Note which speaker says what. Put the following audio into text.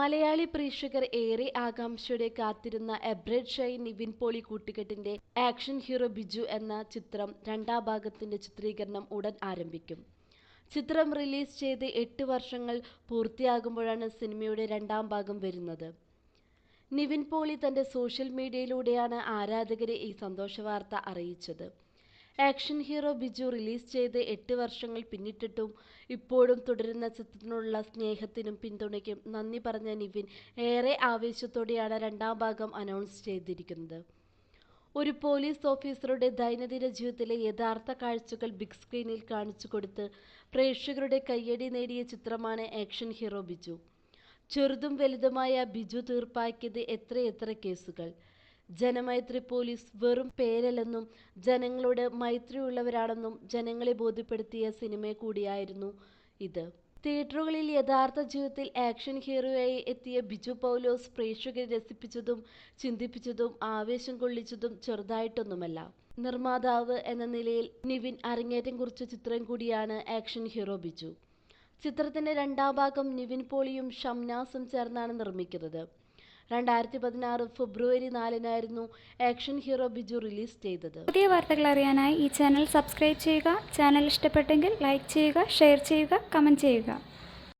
Speaker 1: മലയാളി പ്രേക്ഷകർ ഏറെ ആകാംക്ഷയോടെ കാത്തിരുന്ന എബ്രഡ് ഷൈ നിവിൻ പോളി കൂട്ടുകെട്ടിന്റെ ആക്ഷൻ ഹീറോ ബിജു എന്ന ചിത്രം രണ്ടാം ഭാഗത്തിന്റെ ചിത്രീകരണം ഉടൻ ആരംഭിക്കും. ചിത്രം റിലീസ് ചെയ്ത് എട്ട് വർഷങ്ങൾ പൂർത്തിയാകുമ്പോഴാണ് സിനിമയുടെ രണ്ടാം ഭാഗം വരുന്നത്. നിവിൻ പോളി തന്റെ സോഷ്യൽ മീഡിയയിലൂടെയാണ് ആരാധകരെ ഈ സന്തോഷവാർത്ത അറിയിച്ചത്. ആക്ഷൻ ഹീറോ ബിജു റിലീസ് ചെയ്ത് എട്ട് വർഷങ്ങൾ പിന്നിട്ടിട്ടും ഇപ്പോഴും തുടരുന്ന ചിത്രത്തിനുള്ള സ്നേഹത്തിനും പിന്തുണയ്ക്കും നന്ദി പറഞ്ഞ നിവിൻ ഏറെ ആവേശത്തോടെയാണ് രണ്ടാം ഭാഗം അനൗൺസ് ചെയ്തിരിക്കുന്നത്. ഒരു പോലീസ് ഓഫീസറുടെ ദൈനംദിന ജീവിതത്തിലെ യഥാർത്ഥ കാഴ്ചകൾ ബിഗ് സ്ക്രീനിൽ കാണിച്ചു കൊടുത്ത് പ്രേക്ഷകരുടെ കയ്യടി നേടിയ ചിത്രമാണ് ആക്ഷൻ ഹീറോ ബിജു. ചെറുതും വലുതുമായ ബിജു തീർപ്പാക്കിയത് എത്രയെത്ര കേസുകൾ ജനമൈത്രി പോലീസ് വെറും പേരല്ലെന്നും ജനങ്ങളോട് മൈത്രിയുള്ളവരാണെന്നും ജനങ്ങളെ ബോധ്യപ്പെടുത്തിയ സിനിമ കൂടിയായിരുന്നു ഇത്. തിയേറ്ററുകളിൽ യഥാർത്ഥ ജീവിതത്തിൽ ആക്ഷൻ ഹീറോയായി എത്തിയ ബിജു പൗലോസ് പ്രേക്ഷകരെ രസിപ്പിച്ചതും ചിന്തിപ്പിച്ചതും ആവേശം കൊള്ളിച്ചതും ചെറുതായിട്ടൊന്നുമല്ല. നിർമ്മാതാവ് എന്ന നിലയിൽ നിവിൻ അരങ്ങേറ്റം കുറിച്ച ചിത്രം കൂടിയാണ് ആക്ഷൻ ഹീറോ ബിജു. ചിത്രത്തിന്റെ രണ്ടാം ഭാഗം നിവിൻ പോളിയും ഷംനാസും ചേർന്നാണ് നിർമ്മിക്കുന്നത്. രണ്ടായിരത്തി പതിനാറ് ഫെബ്രുവരി നാലിനായിരുന്നു ആക്ഷൻ ഹീറോ ബിജു റിലീസ് ചെയ്തത്.
Speaker 2: പുതിയ വാർത്തകൾ അറിയാനായി ഈ ചാനൽ സബ്സ്ക്രൈബ് ചെയ്യുക. ചാനൽ ഇഷ്ടപ്പെട്ടെങ്കിൽ ലൈക്ക് ചെയ്യുക ഷെയർ ചെയ്യുക കമന്റ് ചെയ്യുക.